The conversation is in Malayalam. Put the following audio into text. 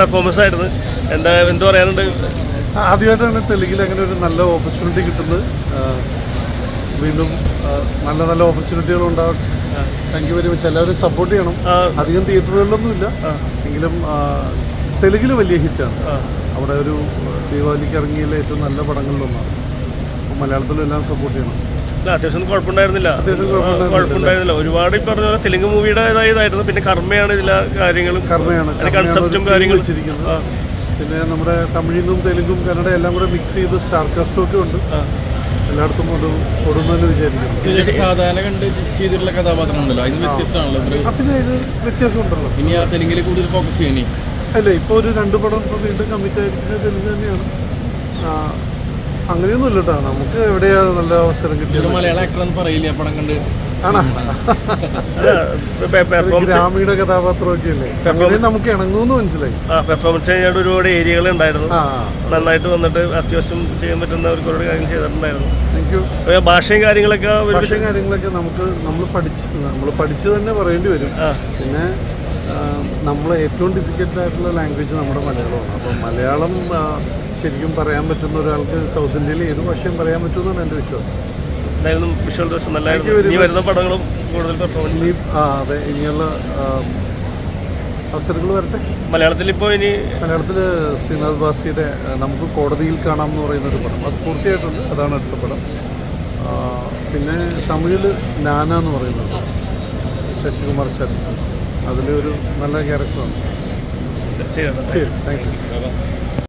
പെർഫോമൻസ് ആയിരുന്നു. എന്താ എന്ത് പറയാനുണ്ട്? ആദ്യമായിട്ടാണ് തെലുങ്കിൽ അങ്ങനെ ഒരു നല്ല ഓപ്പർച്യൂണിറ്റി കിട്ടുന്നത്. വീണ്ടും നല്ല നല്ല ഓപ്പർച്യൂണിറ്റികൾ ഉണ്ടാവും. താങ്ക് യു വെരി മച്ച് എല്ലാവരും സപ്പോർട്ട് ചെയ്യണം. അധികം തിയേറ്ററുകളിലൊന്നും ഇല്ല എങ്കിലും തെലുങ്കിൽ വലിയ ഹിറ്റാണ് അവിടെ ഒരു ദീപാവലിക്ക് ഇറങ്ങിയതിലെ ഏറ്റവും നല്ല പടങ്ങളിലൊന്നാണ്. അപ്പോൾ മലയാളത്തിലും എല്ലാം സപ്പോർട്ട് ചെയ്യണം. അത്യാവശ്യം കുഴപ്പമുണ്ടായിരുന്നില്ല. കുഴപ്പമുണ്ടായിരുന്നില്ല. ഒരുപാട് ഈ പറഞ്ഞ പോലെ തെലുങ്ക് മൂവിയുടെ ഇതായിരുന്നു പിന്നെ കർമ്മയാണ് ഇതിലെ കാര്യങ്ങളും. കർമ്മയാണ്. കൺസെപ്റ്റും കാര്യങ്ങളും. പിന്നെ നമ്മുടെ തമിഴിനും തെലുങ്കും കന്നഡ എല്ലാം കൂടെ മിക്സ് ചെയ്ത് സ്റ്റാർ ഒക്കെ ഉണ്ട്. ആ. എല്ലായിടത്തും കൊണ്ട് കൊടുന്നെന്ന് വിചാരിക്കുന്നു. സാധാരണ കണ്ട് ചെയ്തിട്ടുള്ള കഥാപാത്രം ഉണ്ടല്ലോ അതിന് വ്യത്യസ്തമാണല്ലോ ഇവർ ആ, പിന്നെ ഇത് വ്യത്യാസമുണ്ടല്ലോ. ഇനി ആ തെലുങ്കിൽ കൂടുതൽ ഫോക്കസ് ചെയ്യണേ. അല്ല ഇപ്പോൾ ഒരു രണ്ട് പടം ഇപ്പോൾ വീണ്ടും കമ്മിറ്റ് ആയിരിക്കുന്നത് തെലുങ്ക് തന്നെയാണ്. ആ, അങ്ങനെയൊന്നും ഇല്ല കേട്ടോ നമുക്ക് എവിടെയാണ് നല്ല അവസരം ഒരു കിട്ടിയത് മലയാള ആക്ടർ എന്ന് പറയില്ലേ പടം കണ്ട്? ഗ്രാമീണ കഥാപാത്രമൊക്കെ അല്ലേ നമുക്ക് ഇണങ്ങുമെന്ന് മനസ്സിലായി. ആ പെർഫോമൻസ് കഴിഞ്ഞാൽ ഒരുപാട് ഏരിയകൾ ഉണ്ടായിരുന്നു. നന്നായിട്ട് വന്നിട്ട് അത്യാവശ്യം ചെയ്യാൻ പറ്റുന്ന ഒരുപാട് കാര്യം ചെയ്തിട്ടുണ്ടായിരുന്നു. ഭാഷയും കാര്യങ്ങളൊക്കെ ഭാഷയും കാര്യങ്ങളൊക്കെ നമുക്ക് നമ്മൾ പഠിച്ച് നമ്മൾ പഠിച്ച് തന്നെ പറയേണ്ടി വരും. പിന്നെ നമ്മൾ ഏറ്റവും ഡിഫിക്കൽട്ട് ആയിട്ടുള്ള ലാംഗ്വേജ് നമ്മുടെ മലയാളമാണ്. അപ്പം മലയാളം ശരിക്കും പറയാൻ പറ്റുന്ന ഒരാൾക്ക് സൗത്ത് ഇന്ത്യയിൽ ഏത് ഭാഷയും പറയാൻ പറ്റുമെന്നാണ് എന്റെ വിശ്വാസം. എന്തായാലും വിഷ്വൽ ദിവസം Thank you നല്ലായിരുന്നു very ഇനി much. വരുന്ന പടങ്ങളും കൂടുതൽ പെർഫോമൻസ് ഇനി ആ അതെ ഇനിയുള്ള അവസരങ്ങൾ വരട്ടെ. മലയാളത്തിൽ ഇപ്പോൾ ഇനി മലയാളത്തിൽ ശ്രീനാഥ് ബാസിയുടെ നമുക്ക് കോടതിയിൽ കാണാം എന്ന് പറയുന്ന ഒരു പടം. അത് പൂർത്തിയായിട്ടുണ്ട്. അതാണ് അടുത്ത പടം. പിന്നെ തമിഴിൽ നാന എന്ന് പറയുന്നത് ശശികുമാർ ചാരി അതിലൊരു നല്ല ക്യാരക്ടറാണ് ശരി താങ്ക് യു